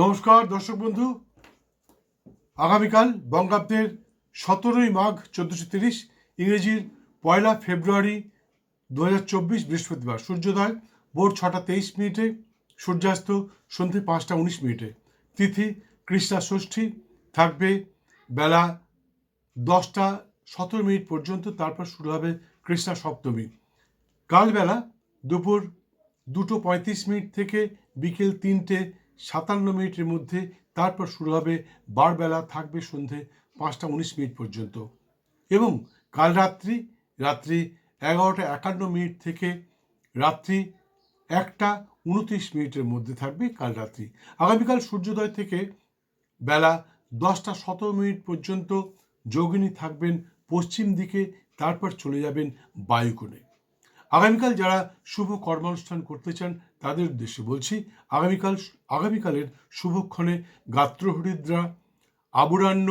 নমস্কার, দর্শক বন্ধু। আগামীকাল বঙ্গাব্দের সতেরোই মাঘ চোদ্দোশো তিরিশ, ইংরেজির পয়লা ফেব্রুয়ারি দু চব্বিশ বৃহস্পতিবার। সূর্যোদয় ভোর ছটা তেইশ মিনিটে, সূর্যাস্ত সন্ধে পাঁচটা উনিশ মিনিটে। তিথি কৃষ্ণা ষষ্ঠী থাকবে বেলা দশটা সতেরো মিনিট পর্যন্ত, তারপর শুরু হবে কৃষ্ণা সপ্তমী। কালবেলা দুপুর দুটো পঁয়ত্রিশ মিনিট থেকে বিকেল তিনটে সাতান্ন মিনিটের মধ্যে তারপর শুরু হবে বারবেলা থাকবে সন্ধে পাঁচটা উনিশ মিনিট পর্যন্ত। এবং কাল রাত্রি রাত্রি এগারোটা একান্ন মিনিট থেকে রাত্রি একটা উনত্রিশ মিনিটের মধ্যে থাকবে কাল রাত্রি। আগামীকাল সূর্যোদয় থেকে বেলা দশটা সতেরো মিনিট পর্যন্ত যোগিনী থাকবেন পশ্চিম দিকে, তারপর চলে যাবেন বায়ুকোণে। আগামীকাল যারা শুভ কর্মানুষ্ঠান করতে চান, তাদের উদ্দেশ্যে বলছি, আগামীকাল আগামীকালের শুভক্ষণে গাত্রহরিদ্রা আবুরান্য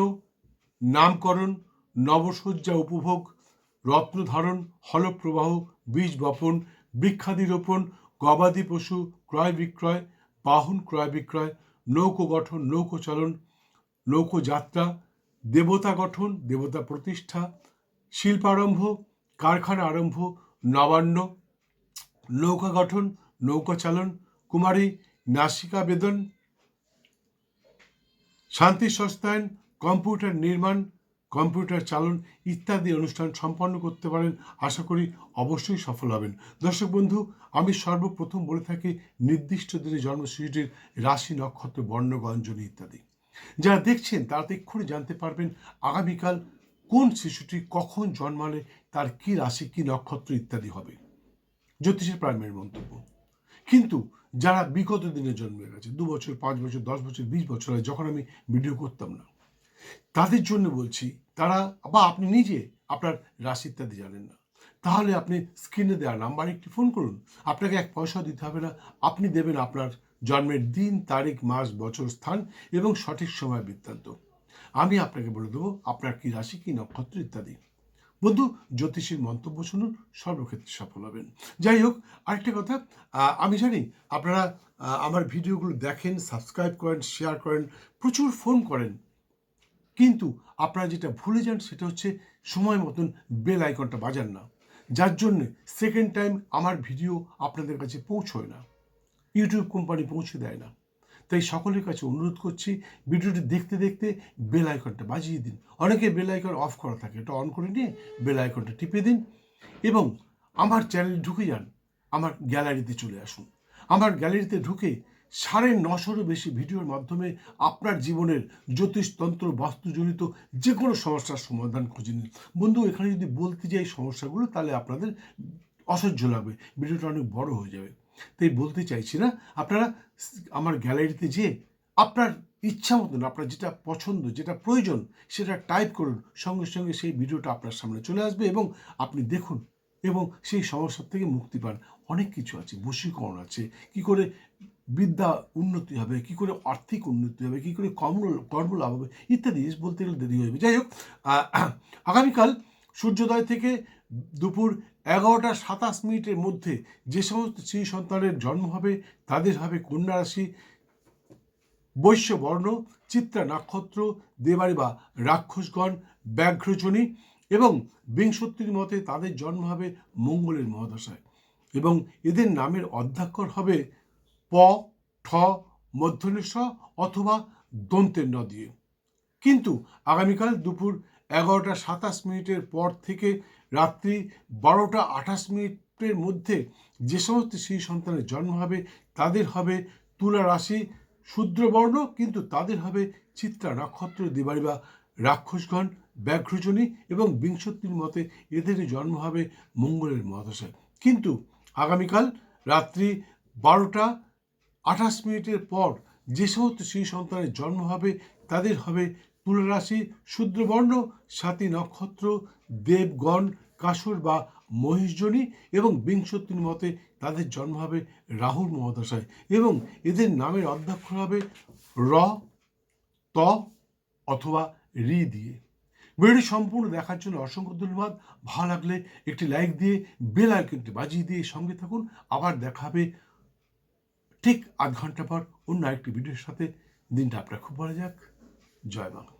নামকরণ, নবসজ্জা উপভোগ, রত্নধারণ, হলপ্রবাহ বীজ বপন বৃক্ষাদি রোপণ গবাদি পশু ক্রয় বিক্রয়, বাহন ক্রয় বিক্রয়, নৌকো গঠন, নৌকো চালন, নৌকো যাত্রা, দেবতা গঠন, দেবতা প্রতিষ্ঠা, শিল্পারম্ভ, কারখানা আরম্ভ নবান্ন, নৌকা গঠন, নৌকা চালন, কুমারী, নাসিকা বেদন, শান্তি সস্তায়ন, কম্পিউটার নির্মাণ, কম্পিউটার চালন ইত্যাদি অনুষ্ঠান সম্পন্ন করতে পারেন। আশা করি অবশ্যই সফল হবেন। দর্শক বন্ধু, আমি সর্বপ্রথম বলে থাকি, নির্দিষ্ট দিনে জন্ম শিশুটির রাশি, নক্ষত্র, বর্ণ, গঞ্জনী ইত্যাদি। যারা দেখছেন, তারা এক্ষুনি জানতে পারবেন, আগামীকাল কোন শিশুটি কখন জন্মালে তার কি রাশি, কি নক্ষত্র ইত্যাদি হবে। জ্যোতিষের প্রাইমারি মন্তব্য। কিন্তু যারা বিগত দিনে জন্মে গেছে, দু বছর, পাঁচ বছর, দশ বছর, বিশ বছর হয়, যখন আমি ভিডিও করতাম না, তাদের জন্য বলছি, তারা, বা আপনি নিজে আপনার রাশি ইত্যাদি জানেন না। তাহলে আপনি স্ক্রিনে দেওয়া নাম্বার একটি ফোন করুন। আপনাকে এক পয়সা দিতে হবে না। আপনি দেবেন আপনার জন্মের দিন, তারিখ, মাস, বছর, স্থান এবং সঠিক সময় বৃত্তান্ত। আমি আপনাকে বলে দেবো, আপনার কি রাশি, কি নক্ষত্র ইত্যাদি। বন্ধু, জ্যোতিষীর মন্তব্য শুনুন, সর্বক্ষেত্রে সফল হবেন। যাই হোক, আরেকটা কথা আমি জানি আপনারা আমার ভিডিওগুলো দেখেন, সাবস্ক্রাইব করেন, শেয়ার করেন, প্রচুর ফোন করেন। কিন্তু আপনারা যেটা ভুলে যান, সেটা হচ্ছে সময় মতন বেল আইকনটা বাজান না। যার জন্য সেকেন্ড টাইম আমার ভিডিও আপনাদের কাছে পৌঁছয় না। ইউটিউব কোম্পানি পৌঁছে দেয় না। তাই সকলের কাছে অনুরোধ করছি ভিডিওটি দেখতে দেখতে বেল আইকনটা বাজিয়ে দিন। অনেকে বেল আইকন অফ করা থাকে, এটা অন করে নিয়ে বেল আইকনটা টিপে দিন এবং আমার চ্যানেলে ঢুকে যান, আমার গ্যালারিতে চলে আসুন। আমার গ্যালারিতে ঢুকে সাড়ে নশোরও বেশি ভিডিওর মাধ্যমে আপনার জীবনের জ্যোতিষতন্ত্র বাস্তুজনিত যে কোনো সমস্যার সমাধান খুঁজে নিন। বন্ধু, এখানে যদি বলতে যাই সমস্যাগুলো, তাহলে আপনাদের অসহ্য লাগবে, ভিডিওটা অনেক বড় হয়ে যাবে। তাই বলতে চাইছি না, আপনারা আমার গ্যালারিতে যেয়ে আপনার ইচ্ছা মতন, আপনার যেটা পছন্দ, যেটা প্রয়োজন, সেটা টাইপ করুন। সঙ্গে সঙ্গে সেই ভিডিওটা আপনার সামনে চলে আসবে এবং আপনি দেখুন এবং সেই সমস্যার থেকে মুক্তি পান। অনেক কিছু আছে, বশীকরণ আছে, কি করে বিদ্যা উন্নতি হবে, কি করে আর্থিক উন্নতি হবে, কি করে কর্ম কর্ম লাভ হবে, ইত্যাদি জিনিস বলতে গেলে দেরি হয়ে যাবে। যাই হোক আগামীকাল সূর্যোদয় থেকে দুপুর এগারোটা সাতাশ মিনিটের মধ্যে যে সমস্ত স্ত্রী সন্তানের জন্ম হবে, তাদের হবে কন্যা রাশি বৈশ্য বর্ণ চিত্রা নক্ষত্র, দেবারি বা রাক্ষসগণ, ব্যাঘ্রজনী এবং বিংশতির মতে তাদের জন্ম হবে মঙ্গলের মহাদশায় এবং এদের নামের অধ্যাক্ষর হবে প, ঠ মধ্যনিস অথবা দন্তের ন দিয়ে। কিন্তু আগামীকাল দুপুর এগারোটা সাতাশ মিনিটের পর থেকে রাত্রি বারোটা আঠাশ মিনিটের মধ্যে যে সমস্ত শিশু সন্তানের জন্ম হবে, তাদের হবে তুলা রাশি শূদ্রবর্ণ কিন্তু তাদের হবে চিত্রা নক্ষত্র দিবাড়ি বা রাক্ষসগণ, ব্যাঘ্রজনী এবং বিংশতির মতে এদের জন্ম হবে মঙ্গলের মহাদশায়। কিন্তু আগামীকাল রাত্রি বারোটা আঠাশ মিনিটের পর যে সমস্ত শিশু সন্তানের জন্ম হবে, তাদের হবে তুলারাশি শূদ্রবর্ণ সাতী নক্ষত্র, দেবগণ কাসুর বা মহিষজনী এবং বিংশতির মতে তাদের জন্ম হবে রাহুর মহাদশায় এবং এদের নামের অধ্যক্ষর হবে র, ত অথবা রি দিয়ে। ভিডিওটি সম্পূর্ণ দেখার জন্য অসংখ্য ধন্যবাদ। ভালো লাগলে একটি লাইক দিয়ে, বেল আইকনটি বাজিয়ে দিয়ে সঙ্গে থাকুন। আবার দেখা হবে ঠিক আধ ঘণ্টা পর অন্য একটি ভিডিওর সাথে। দিনটা আপনার খুব ভালো যাক। জয় বাংলা।